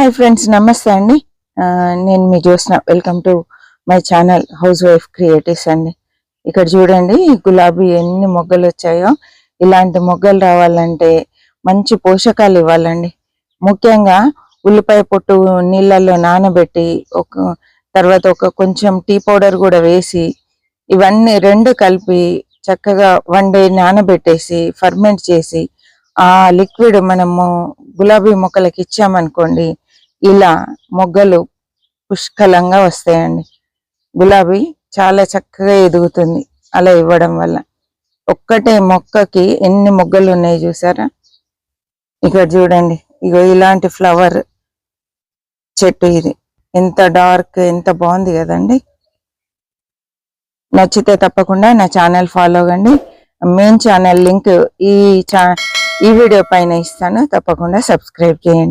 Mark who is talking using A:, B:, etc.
A: Hi friends నమస్తే అండి. ఆ, నేను మీ Jyotsna. Welcome to my channel house wife creatives అండి. ఇక్కడ చూడండి గులాబీ ఎన్ని మొగ్గలు వచ్చాయో. ఇలాంటి మొగ్గలు రావాలంటే మంచి పోషకాలు ఇవ్వాలండి. ముఖ్యంగా ఉల్లిపాయ పొట్టు నీళ్ళల్లో నానబెట్టి ఒక తర్వాత ఒక కొంచెం టీ పౌడర్ కూడా వేసి ఇవన్నీ రెండు కలిపి చక్కగా వన్ డే నానబెట్టేసి ఫర్మెంట్ చేసి ఆ లిక్విడ్ మనము గులాబీ మొక్కలకి ఇచ్చామనుకోండి ఇలా మొగ్గలు పుష్కలంగా వస్తాయండి. గులాబీ చాలా చక్కగా ఎదుగుతుంది అలా ఇవ్వడం వల్ల. ఒక్కటే మొక్కకి ఎన్ని మొగ్గలు ఉన్నాయి చూసారా? ఇక్కడ చూడండి ఇగో ఇలాంటి ఫ్లవర్ చెట్టు ఇది. ఎంత డార్క్ ఎంత బాగుంది కదండి. నచ్చితే తప్పకుండా నా ఛానల్ ఫాలో అవ్వండి మెయిన్ ఛానల్ లింక్ ఈ ఈ వీడియో పైన ఇస్తాను. తప్పకుండా సబ్స్క్రైబ్ చేయండి.